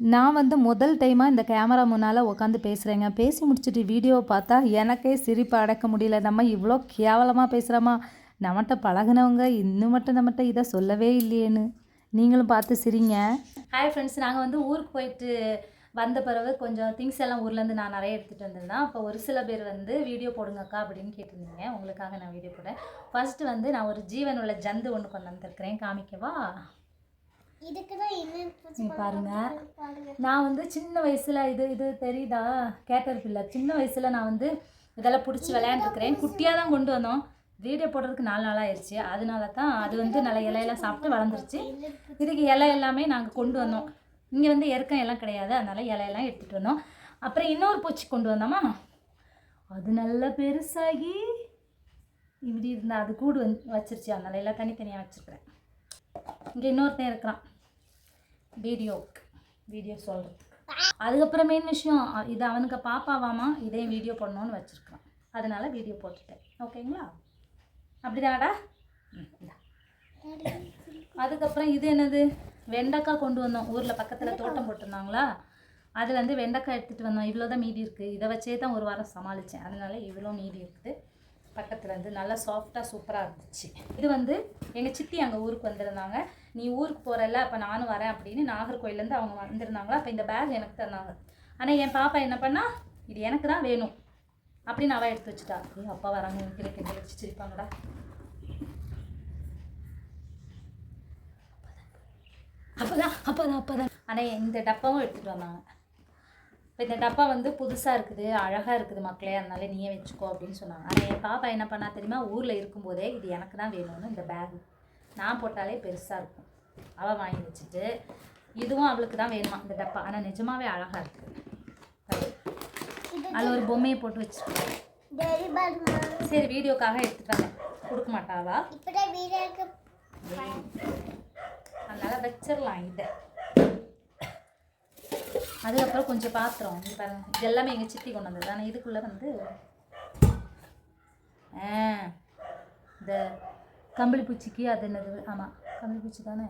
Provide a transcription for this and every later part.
நான் வந்து முதல் டைமாக இந்த கேமரா முன்னால் உட்காந்து பேசுகிறேங்க பேசி முடிச்சுட்டு வீடியோவை பார்த்தா எனக்கே சிரிப்பு அடக்க முடியல. நம்ம இவ்வளோ கேவலமாக பேசுகிறோமா நம்மகிட்ட பழகுனவங்க இன்னும் மட்டும் நம்மகிட்ட இதை சொல்லவே இல்லையேன்னு. நீங்களும் பார்த்து சிரிங்க. ஹாய் ஃப்ரெண்ட்ஸ் நாங்கள் வந்து ஊருக்கு போயிட்டு வந்த பிறகு கொஞ்சம் திங்ஸ் எல்லாம் ஊர்லேருந்து நான் நிறைய எடுத்துகிட்டு வந்திருந்தேன் அப்போ ஒரு சில பேர் வந்து வீடியோ போடுங்கக்கா அப்படின்னு கேட்டிருந்தீங்க. உங்களுக்காக நான் வீடியோ போட்டேன் ஃபர்ஸ்ட்டு வந்து நான் ஒரு ஜீவன் உள்ள ஜந்து ஒன்று கொண்டு வந்திருக்கிறேன். காமிக்கவா இதுக்கு தான் என்ன பூச்சி இங்க பாருங்க பாருங்க. நான் வந்து சின்ன வயசில் இது இது தெரியுதா? கேட்டர் பில்லர் சின்ன வயசில் நான் வந்து இதெல்லாம் பிடிச்சி விளையாண்டுருக்கிறேன் குட்டியாக தான் கொண்டு வந்தோம். வீடியோ போடுறதுக்கு நாலு நாள் ஆயிடுச்சு அதனால தான் அது வந்து நல்ல இலையெல்லாம் சாப்பிட்டு வளர்ந்துருச்சு. இதுக்கு இலை எல்லாமே நாங்கள் கொண்டு வந்தோம். இங்கே வந்து எருக்கம் எல்லாம் கிடையாது. அதனால இலையெல்லாம் எடுத்துகிட்டு வந்தோம். அப்புறம் இன்னொரு பூச்சி கொண்டு வந்தோமா? அது நல்லா பெருசாகி இப்படி இருந்தால் அது கூடு வந்து வச்சிருச்சு. அதனால எல்லாம் தனித்தனியாக வச்சுருக்கிறேன். இங்கே இன்னொருத்தன் இருக்கிறான். வீடியோ வீடியோ சொல்கிறதுக்கு அதுக்கப்புறம் மெயின் விஷயம்? இது அவனுக்கு பாப்பாவாமா இதே வீடியோ பண்ணணும்னு வச்சுருக்கான் அதனால் வீடியோ போட்டுட்டேன். ஓகேங்களா? அப்படிதானடா? ம், அதுக்கப்புறம் இது என்னது? வெண்டைக்காய் கொண்டு வந்தோம். ஊரில் பக்கத்தில் தோட்டம் போட்டிருந்தாங்களா? அதுலேருந்து வெண்டைக்காய் எடுத்துகிட்டு வந்தோம். இவ்வளோ தான் மீதி இருக்குது இதை வச்சே தான் ஒரு வாரம் சமாளித்தேன் அதனால இவ்வளோ மீதி இருக்குது. பக்கத்தில் இருந்து நல்லா சாஃப்டாக சூப்பராக இருந்துச்சு. இது வந்து எங்கள் சித்தி அங்கே ஊருக்கு வந்திருந்தாங்க. நீ ஊருக்கு போகிறல அப்போ நானும் வரேன் அப்படின்னு நாகர்கோயிலேருந்து அவங்க வந்திருந்தாங்களா? அப்போ இந்த பேக் எனக்கு தந்தாங்க. ஆனால் என் பாப்பா என்ன பண்ணா? இது எனக்கு தான் வேணும் அப்படின்னு அவள் எடுத்து வச்சுட்டா. ஐயோ அப்பா வராங்க. எனக்கு கிண்டல் வச்சு சிரிப்பாங்கடா. அப்போதான் அப்போதான் அப்போதான். ஆனால் இந்த டப்பாவும் எடுத்துகிட்டு வந்தாங்க. இப்போ இந்த டப்பா வந்து புதுசாக இருக்குது அழகாக இருக்குது மக்களே அதனால நீயே வச்சுக்கோ அப்படின்னு சொன்னாங்க. ஆனால் என் பாப்பா என்ன பண்ணா தெரியுமா? ஊரில் இருக்கும்போதே இது எனக்கு தான் வேணும்னு இந்த பேக் நான் போட்டாலே பெருசாக இருக்கும். அவள் வாங்கி வச்சுட்டு இதுவும் அவளுக்கு தான் வேணுமா இந்த டப்பா. ஆனால் நிஜமாவே அழகாக இருக்குது அதில் ஒரு பொம்மையை போட்டு பாருமா சரி வீடியோக்காக எடுத்துட்டு வந்தேன். கொடுக்க மாட்டாவா அதனால வச்சிடலாம் இதை. அதுக்கப்புறம் கொஞ்சம் பாத்திரம். பாருங்க. இது எல்லாமே எங்கள் சித்தி கொண்டு வந்தது. ஆனால் இதுக்குள்ளே வந்து ஆ இந்த கம்பளி பூச்சிக்கு அது என்னது? ஆமாம் கம்பளி பூச்சி தானே?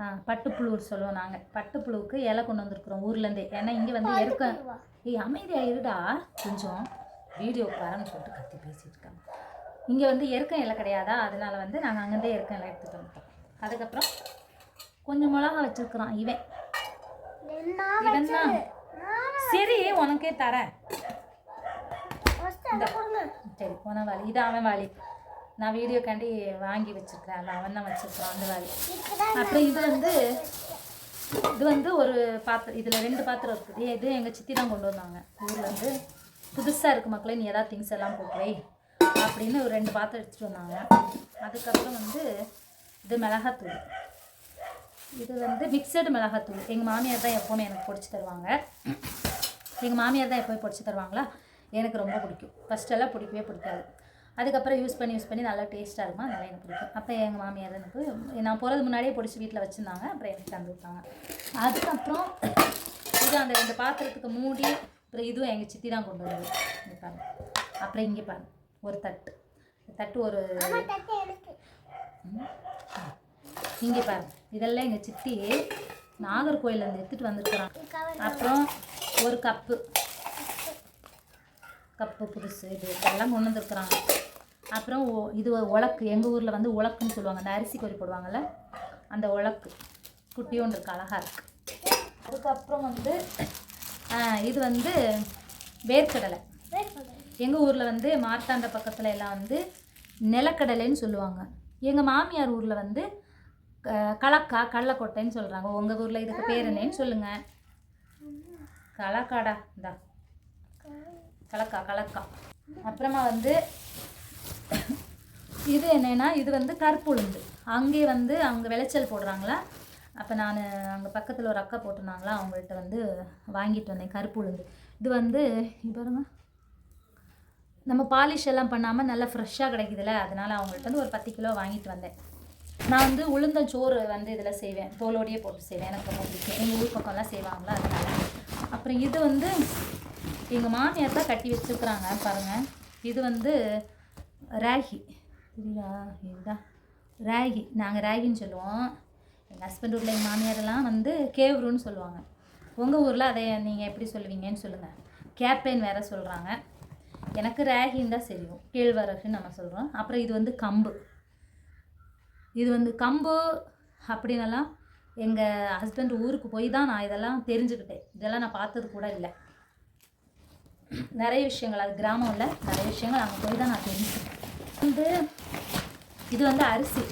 ஆ பட்டுப்புழு சொல்லுவோம் நாங்கள் பட்டுப்புழுவுக்கு இலை கொண்டு வந்திருக்கிறோம் ஊர்லேருந்தே ஏன்னா இங்கே வந்து எருக்க ஏய் அமைதியா இருடா. கொஞ்சம் வீடியோக்கு வரேன்னு சொல்லிட்டு கத்தி பேசிட்டு இருக்காங்க. இங்கே வந்து எருக்கம் இலை கிடையாதா? அதனால வந்து நாங்கள் அங்கேருந்தே எருக்கம் இலை எடுத்துகிட்டு வந்துட்டோம். அதுக்கப்புறம் கொஞ்சம் மிளகா வச்சுருக்குறான் இவன். சரி உனக்கே தரேன். சரி உன வாளி இது அவன் வாளி நான் வீடியோக்காண்டி வாங்கி வச்சிருக்கிறேன். அது அவன் தான் வச்சிருக்கிறான் அந்த தான் அப்புறம் இது வந்து இது வந்து ஒரு பாத்திரம் இதில் ரெண்டு பாத்திரம் இருக்குது. இது எங்கள் சித்தி தான் கொண்டு வந்தாங்க. ஊர்லேருந்து புதுசாக இருக்குது மக்களே நீ ஏதாவது திங்ஸ் எல்லாம் போட்டு வை அப்படின்னு ஒரு ரெண்டு பாத்திரம் எடுத்துகிட்டு வந்தாங்க. அதுக்கப்புறம் வந்து இது மிளகாத்தூள். இது வந்து மிக்சடு மிளகாத்தூள். எங்கள் மாமியார் தான் எப்போவுமே எனக்கு பொடிச்சு தருவாங்க. எங்கள் மாமியார் தான் எப்போயும் பொடிச்சு தருவாங்களா? எனக்கு ரொம்ப பிடிக்கும். ஃபஸ்ட்டெல்லாம் பிடிக்கவே பிடிக்காது. அதுக்கப்புறம் யூஸ் பண்ணி யூஸ் பண்ணி நல்லா டேஸ்ட்டாக இருக்கும். அதனால எனக்கு பிடிக்கும். அப்போ எங்கள் மாமியார் எனக்கு நான் போகிறது முன்னாடியே பிடிச்சி வீட்டில் வச்சுருந்தாங்க. அப்புறம் எனக்கு தந்து விட்டாங்க அதுக்கப்புறம் இது அந்த ரெண்டு பாத்திரத்துக்கு மூடி அப்புறம் இதுவும் எங்கள் சித்தி தான் கொண்டு வந்தது. இங்க பாருங்க. அப்புறம் இங்கே பாருங்க. ஒரு தட்டு. தட்டு ஒரு இங்கே பாருங்க. இதெல்லாம் எங்கள் சித்தி நாகர்கோயிலேருந்து எடுத்துகிட்டு வந்துருக்குறாங்க. அப்புறம் ஒரு கப்பு. கப்பு புதுசு இது இதெல்லாம் கொண்டு வந்துருக்குறாங்க. அப்புறம் இது ஒரு உலக்கு எங்கள் ஊரில் வந்து உலக்குன்னு சொல்லுவாங்க. அந்த அரிசி கொறி போடுவாங்கள்ல அந்த உலக்கு. குட்டியோண்டு இருக்கு அழகாக இருக்கு. அதுக்கப்புறம் வந்து இது வந்து வேர்க்கடலை. எங்கள் ஊரில் வந்து மார்த்தாண்ட பக்கத்தில் எல்லாம் வந்து நிலக்கடலைன்னு சொல்லுவாங்க. எங்கள் மாமியார் ஊரில் வந்து கலக்கா கடலக்கொட்டைன்னு சொல்கிறாங்க உங்கள் ஊரில் இதுக்கு பேர் என்னன்னு சொல்லுங்கள் கலக்காடா இந்தா. கலக்கா கலக்கா. அப்புறமா வந்து இது என்னன்னா இது வந்து கருப்புளுந்து அங்கே வந்து அவங்க விளைச்சல் போடுறாங்களா? அப்போ நான் அங்கே பக்கத்தில் ஒரு அக்கா போட்டிருந்தாங்களா? அவங்கள்ட்ட வந்து வாங்கிட்டு வந்தேன் கருப்புளுந்து இது வந்து பாருங்க. நம்ம பாலிஷ் எல்லாம் பண்ணாமல் நல்லா ஃப்ரெஷ்ஷாக கிடைக்குதுல்ல அதனால் அவங்கள்ட்ட வந்து ஒரு பத்து கிலோ வாங்கிட்டு வந்தேன். நான் வந்து உளுந்தஞ்சோறு வந்து இதில் செய்வேன். தோலோடையே போட்டு செய்வேன். எனக்கு ரொம்ப பிடிக்கும். எங்கள் ஊர் பக்கம்லாம் செய்வாங்களா அதனால. அப்புறம் இது வந்து எங்கள் மாமியார் தான் கட்டி வச்சுருக்குறாங்க. பாருங்கள் இது வந்து ராகி. தெரியுதா? இதுதான். ராகி. நாங்கள் ராகின்னு சொல்லுவோம். எங்கள் ஹஸ்பண்ட் ஊரில் எங்கள் மாமியாரெல்லாம் வந்து கேவுருன்னு சொல்லுவாங்க. உங்கள் ஊரில் அதை நீங்கள் எப்படி சொல்லுவீங்கன்னு சொல்லுங்கள் கேப்பேன் வேறு சொல்கிறாங்க எனக்கு ராகின்னு தான் தெரியும். கேழ்வரகுன்னு நம்ம சொல்கிறோம் அப்புறம் இது வந்து கம்பு. இது வந்து கம்பு அப்படின்னலாம் எங்கள் ஹஸ்பண்ட் ஊருக்கு போய் தான் நான் இதெல்லாம் தெரிஞ்சுக்கிட்டேன். இதெல்லாம் நான் பார்த்தது கூட இல்லை. நிறைய விஷயங்கள் அது கிராமம் இல்லை நிறைய விஷயங்கள் அங்கே போய் தான் நான் தெரிஞ்சுக்கிட்டேன். வந்து இது வந்து அரிசி.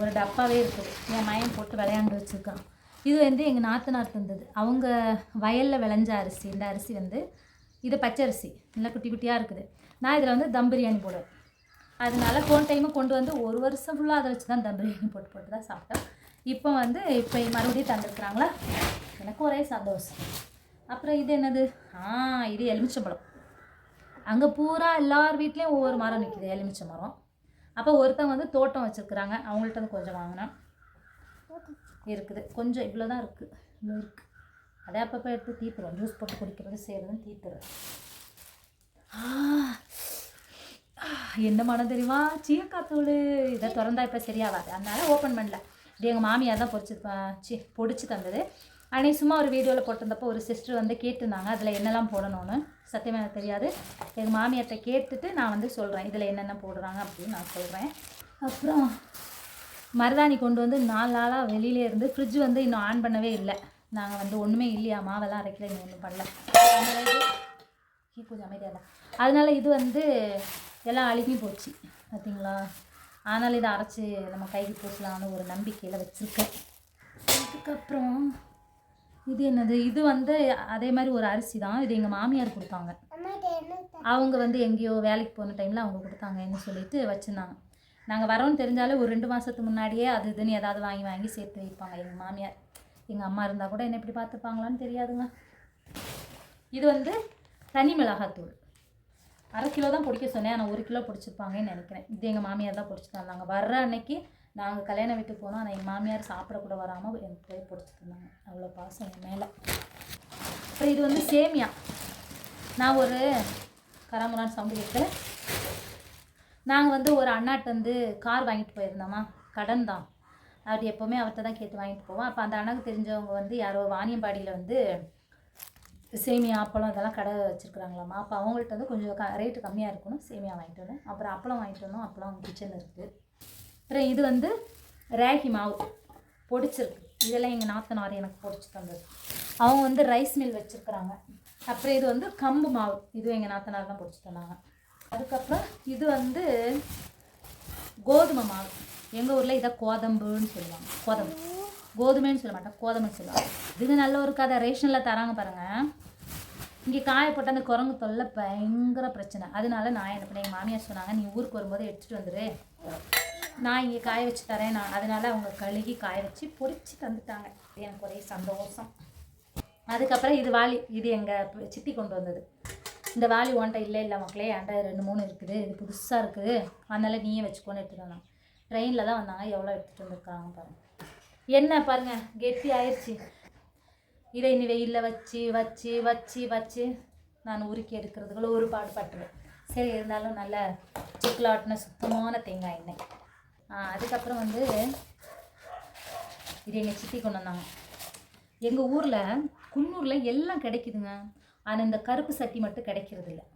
ஒரு டப்பாவே இருக்குது. என் மயன் போட்டு விளையாண்டு வச்சுருக்கான். இது வந்து எங்கள் நாத்தனார் தந்தது. அவங்க வயலில் விளைஞ்ச அரிசி. இந்த அரிசி வந்து இது பச்சை அரிசி நல்லா குட்டி குட்டியாக இருக்குது. நான் இதில் வந்து தம் பிரியாணி போடுவேன். அதனால போன டைமும் கொண்டு வந்து ஒரு வருஷம் ஃபுல்லாக அதை வச்சு தான் தம் பிரியாணி போட்டு போட்டு தான் சாப்பிட்டேன் இப்போ வந்து இப்போ மறுபடியும் தந்துருக்குறாங்களா? எனக்கு ஒரே சந்தோஷம். அப்புறம் இது என்னது? ஆ இது எலுமிச்சம்பழம். அங்கே பூரா எல்லார் வீட்லேயும் ஒவ்வொரு மரம் நிற்கிது எலுமிச்சை மரம் அப்போ ஒருத்தவங்க வந்து தோட்டம் வச்சுருக்குறாங்க. அவங்கள்ட்ட வந்து கொஞ்சம் வாங்கினேன் இருக்குது. கொஞ்சம் இவ்வளோ தான் இருக்குது இவ்வளோ இருக்குது அதே அப்பப்போ எடுத்து தீத்துருவோம் ஜூஸ் போட்டு குடிக்கிறது செய்கிறதுன்னு தீத்துருவேன் ஆ, என்ன மனம் தெரியுமா? சீயக்காத்தூள் இதை திறந்தா இப்போ சரியாகாது அதனால ஓப்பன் பண்ணல. இது எங்கள் மாமியார் தான் பொறிச்சு சி பொடிச்சு தந்தது. அன்னைக்கு சும்மா ஒரு வீடியோவில் போட்டிருந்தப்போ ஒரு சிஸ்டர் வந்து கேட்டிருந்தாங்க அதில் என்னெல்லாம் போடணும்னு? சத்தியமாக எனக்கு தெரியாது. எங்கள் மாமியார்கிட்ட கேட்டுட்டு நான் வந்து சொல்கிறேன் இதில் என்னென்ன போடுறாங்க? அப்படின்னு நான் சொல்கிறேன் அப்புறம் மருதாணி கொண்டு வந்து நாலு நாளாக வெளியிலே இருந்து ஃப்ரிட்ஜ் வந்து இன்னும் ஆன் பண்ணவே இல்லை. நாங்கள் வந்து ஒன்றுமே இல்லையா? மாவெல்லாம் அரைக்கல இன்னும் ஒன்றும் பண்ணல. கொஞ்சம் அமைதியாக இல்லை இது வந்து எல்லாம் அழுகி போச்சு பார்த்தீங்களா ஆனால் இதை அரைச்சி நம்ம கைக்கு பூசலாம்னு ஒரு நம்பிக்கையில் வச்சுருக்கேன். அதுக்கப்புறம் இது என்னது? இது வந்து அதே மாதிரி ஒரு அரிசி தான். இது எங்கள் மாமியார் கொடுத்தாங்க. அவங்க வந்து எங்கேயோ வேலைக்கு போன டைமில் அவங்க கொடுத்தாங்கன்னு சொல்லிட்டு வச்சுருந்தாங்க. நாங்கள் வரோன்னு தெரிஞ்சாலே ஒரு ரெண்டு மாதத்துக்கு முன்னாடியே அது இதுன்னு ஏதாவது வாங்கி வாங்கி சேர்த்து வைப்பாங்க எங்கள் மாமியார். எங்கள் அம்மா இருந்தால் கூட என்ன இப்படி பார்த்துப்பாங்களான்னு தெரியாதுங்க. இது வந்து தனி மிளகாத்தூள். அரை கிலோ தான் பிடிக்க சொன்னேன். ஆனால் ஒரு கிலோ பிடிச்சிருப்பாங்கன்னு நினைக்கிறேன். இது எங்கள் மாமியார் தான் பிடிச்சிட்டு வந்தாங்க. வர்ற அன்னைக்கு நாங்கள் கல்யாண வீட்டுக்கு போனோம். ஆனால் எங்கள் மாமியார் சாப்பிடக்கூட வராமல் எனக்கு போய் பிடிச்சிட்டு இருந்தாங்க. அவ்வளோ பாசம் என் மேலே. அப்புறம் இது வந்து சேமியா. நான் ஒரு கராமுரான் சவுண்டு கேட்கல. நாங்கள் வந்து ஒரு அண்ணாட்ட வந்து கார் வாங்கிட்டு போயிருந்தோமா. கடன் தான். அவர் எப்போவுமே அவர்கிட்ட தான் கேட்டு வாங்கிட்டு போவோம். அப்போ அந்த அண்ணாக்கு தெரிஞ்சவங்க வந்து யாரோ வாணியம்பாடியில் வந்து சேமியா அப்பளம் இதெல்லாம் கடை வச்சுருக்குறாங்களாம்மா அப்போ அவங்கள்ட்ட வந்து கொஞ்சம் க ரேட்டு கம்மியாக இருக்கணும். சேமியா வாங்கிட்டு வரணும். அப்புறம் அப்பளம் வாங்கிட்டு வரணும். அப்பளம் அவங்க கிச்சனில் இருக்குது அப்புறம் இது வந்து ரேகி மாவு பொடிச்சிருக்கு. இதெல்லாம் எங்கள் நாத்தனார் எனக்கு பொடிச்சு தந்தது. அவங்க வந்து ரைஸ் மில் வச்சுருக்குறாங்க. அப்புறம் இது வந்து கம்பு மாவு. இதுவும் எங்கள் நாத்தனார் தான் பொடிச்சு தந்தாங்க. அதுக்கப்புறம் இது வந்து கோதுமை மாவு. எங்கள் ஊரில் இதை கோதம்புன்னு சொல்லுவாங்க. கோதம்பு. கோதுமைன்னு சொல்ல மாட்டோம் கோதுமைன்னு சொல்லுவாங்க. இது நல்ல ஒரு கதை ரேஷனில் தராங்க பாருங்கள் இங்கே காயப்பட்ட அந்த குரங்கு தொல்லை பயங்கர பிரச்சனை. அதனால நான் என்ன பண்ணேன் எங்கள் மாமியார் சொன்னாங்க நீ ஊருக்கு வரும்போது எடுத்துகிட்டு வந்துடு நான் இங்கே காய வச்சு தரேன் நான் அதனால அவங்க கழுகி காய வச்சு பொறிச்சு தந்துட்டாங்க. இது எனக்கு ஒரே சந்தோஷம். அதுக்கப்புறம் இது வாளி இது எங்கள் சித்தி கொண்டு வந்தது. இந்த வாளி உன்ட்ட இல்லை இல்லை மக்களே என்கிட்ட ரெண்டு மூணு இருக்குது. இது புதுசாக இருக்குது அதனால நீயே வச்சுக்கோன்னு எடுத்துகிட்டு வந்தாங்க ட்ரெயினில் தான் வந்தாங்க எவ்வளோ எடுத்துகிட்டு வந்திருக்காங்க பாருங்கள் என்ன பாருங்க கெட்டி ஆயிடுச்சு இதை இனி வெயிலில் வச்சு வச்சு வச்சு வச்சு நான் உருக்கி எடுக்கிறதுக்குள்ள ஒரு பாடு பட்டுவேன் சரி இருந்தாலும் நல்ல சுக்கலாட்டின சுத்தமான தேங்காய் எண்ணெய். அதுக்கப்புறம் வந்து இது எங்கள் சித்தி கொண்டு வந்தாங்க. எங்கள் ஊரில் குன்னூரில் எல்லாம் கிடைக்குதுங்க. ஆனால் இந்த கருப்பு சட்டி மட்டும் கிடைக்கிறது இல்லை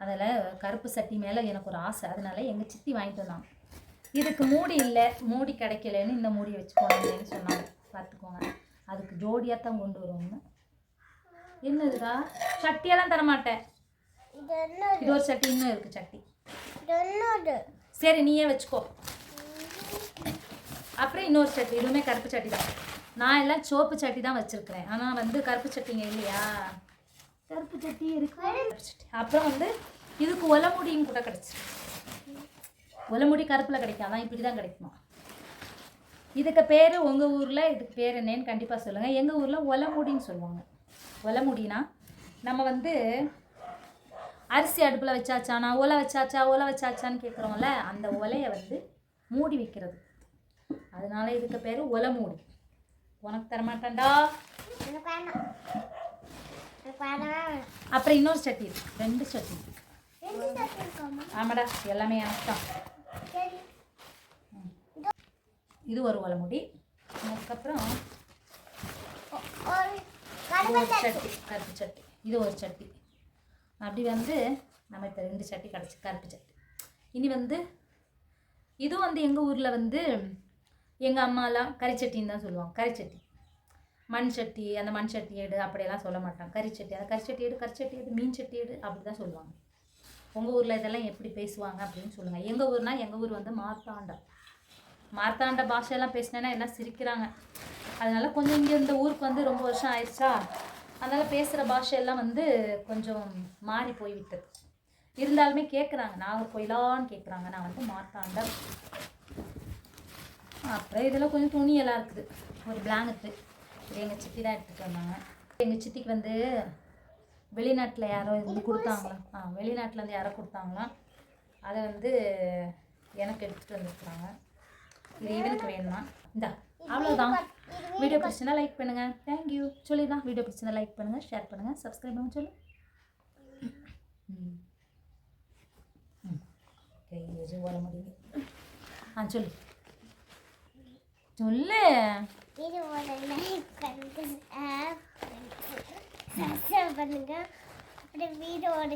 அதில் கருப்பு சட்டி மேலே எனக்கு ஒரு ஆசை. அதனால எங்கள் சித்தி வாங்கிட்டு வந்தாங்க. இதுக்கு மூடி இல்லை மூடி கிடைக்கலன்னு இந்த மூடியை வச்சுக்கோங்கன்னு சொன்னாங்க. பார்த்துக்கோங்க. அதுக்கு ஜோடியாக தான் கொண்டு வருவோம்னு. என்னதுடா? சட்டியெல்லாம் தரமாட்டேன். இது ஒரு சட்டி இன்னும் இருக்குது சட்டி. சரி நீயே வச்சுக்கோ. அப்புறம் இன்னொரு சட்டி இதுவுமே கருப்பு சட்டி தான். நான் எல்லாம் சோப்பு சட்டி தான் வச்சுருக்கிறேன். ஆனால் வந்து கருப்பு சட்டிங்க இல்லையா? கருப்பு சட்டி இருக்கு. அப்புறம் வந்து இதுக்கு ஒலமுடியும் கூட கிடச்சிருக்கு. ஒலமுடி கருப்பில் கிடைக்கும். அதான் இப்படி தான் கிடைக்குமா. இதுக்கு பேர் உங்கள் ஊரில் இதுக்கு பேர் என்னன்னு கண்டிப்பாக சொல்லுங்கள் எங்கள் ஊரில் ஒலமுடின்னு சொல்லுவாங்க. ஒலமுடினா நம்ம வந்து அரிசி அடுப்பில் வச்சாச்சானா ஒலை வச்சாச்சா ஒலை வச்சாச்சான்னு கேட்குறோம்ல அந்த ஒலையை வந்து மூடி வைக்கிறது. அதனால இதுக்கு பேர் ஒலை மூடி உனக்கு தரமாட்டேன்டா. அப்புறம் இன்னொரு சட்டி இருக்கு. ரெண்டு சட்டி ஆமாடா எல்லாமே எனக்கு தான் இது ஒரு மூடி அதுக்கப்புறம் சட்டி கருப்பு சட்டி. இது ஒரு சட்டி. அப்படி வந்து நம்ம இப்போ ரெண்டு சட்டி கிடச்சி கருப்பு சட்டி. இனி வந்து இது வந்து எங்கள் ஊரில் வந்து எங்கள் அம்மாலாம் கறிச்சட்டின்னு தான் சொல்லுவாங்க. கறிச்சட்டி மண் சட்டி அந்த மண் சட்டி எடு அப்படியெல்லாம் சொல்ல மாட்டாங்க. கறிச்சட்டி அந்த கறிச்சட்டி எடு கறிச்சட்டி எடு மீன் சட்டி எடு அப்படி தான் சொல்லுவாங்க. உங்கள் ஊரில் இதெல்லாம் எப்படி பேசுவாங்க அப்படின்னு சொல்லுங்கள் எங்கள் ஊர்னா எங்கள் ஊர் வந்து மார்த்தாண்டா மார்த்தாண்ட பாஷையெல்லாம் பேசினேன்னா எல்லாம் சிரிக்கிறாங்க. அதனால் கொஞ்சம் இங்கே இந்த ஊருக்கு வந்து ரொம்ப வருஷம் ஆயிடுச்சா? அதனால் பேசுகிற பாஷையெல்லாம் வந்து கொஞ்சம் மாறி போய்விட்டது. இருந்தாலுமே கேட்குறாங்க நாகர்கோயிலான்னு கேட்குறாங்க நான் வந்து மார்த்தாண்டம். அப்புறம் இதெல்லாம் கொஞ்சம் துணியெல்லாம் இருக்குது. ஒரு பிளாங்கெட்டு எங்கள் சித்தி தான் எடுத்துகிட்டு வந்தாங்க. எங்கள் சித்திக்கு வந்து வெளிநாட்டில் யாரோ இது கொடுத்தாங்களா? ஆ வெளிநாட்டிலேருந்து யாரோ கொடுத்தாங்களா? அதை வந்து எனக்கு எடுத்துகிட்டு வந்துருக்குறாங்க. இது இவனுக்கு வேணுமா? இந்தா அவ்வளோதான் வீடியோ பிடிச்சிருந்தா லைக் பண்ணுங்கள் தேங்க்யூ சொல்லிடலாம் வீடியோ பிடிச்சிருந்தா லைக் பண்ணுங்கள் ஷேர் பண்ணுங்கள் சப்ஸ்கிரைப் பண்ணுங்க சொல்லு. ம். ம். கை முடியுது ஆ சொல்லு. சொல்லு. லைக் சப்ஸ்கிரைப் பண்ணுங்க. அப்புறம் வீடியோவோட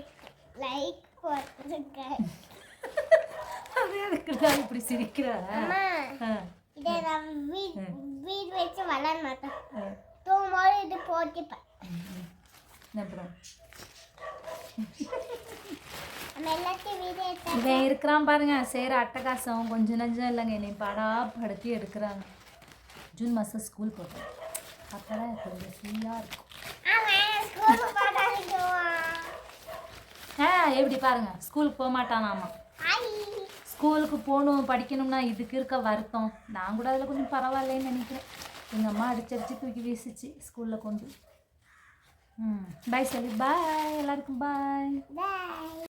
லைக் போட்டுருங்க. அது எதுக்குடா இப்படி சிரிக்கிற. இதை நான் வீட் வீடு வச்சு வளர மாட்டேன். தூங்கும்போது இது போட்டுப்பேன். அப்புறம் இவன் இருக்கிறான் பாருங்க செய்கிற அட்டகாசம். கொஞ்சம் நஞ்சம் இல்லைங்க என்னை பாடா படுத்தி எடுக்கிறாங்க. ஜூன் மாதம் ஸ்கூல் போட்டேன். அப்போ தான் கொஞ்சம் ஃப்ரீயாக இருக்கும். ஆ எப்படி பாருங்க. ஸ்கூலுக்கு போக மாட்டானாமா ஸ்கூலுக்கு போகணும் படிக்கணும்னா இதுக்கு இருக்க வருத்தம். நான் கூட அதில் கொஞ்சம் பரவாயில்லன்னு நினைக்கிறேன். எங்கள் அம்மா அடிச்சடிச்சு தூக்கி வீசிச்சு ஸ்கூலில் கொண்டு ம் பாய் சொல்லி. பாய் எல்லாருக்கும் பாய் பாய்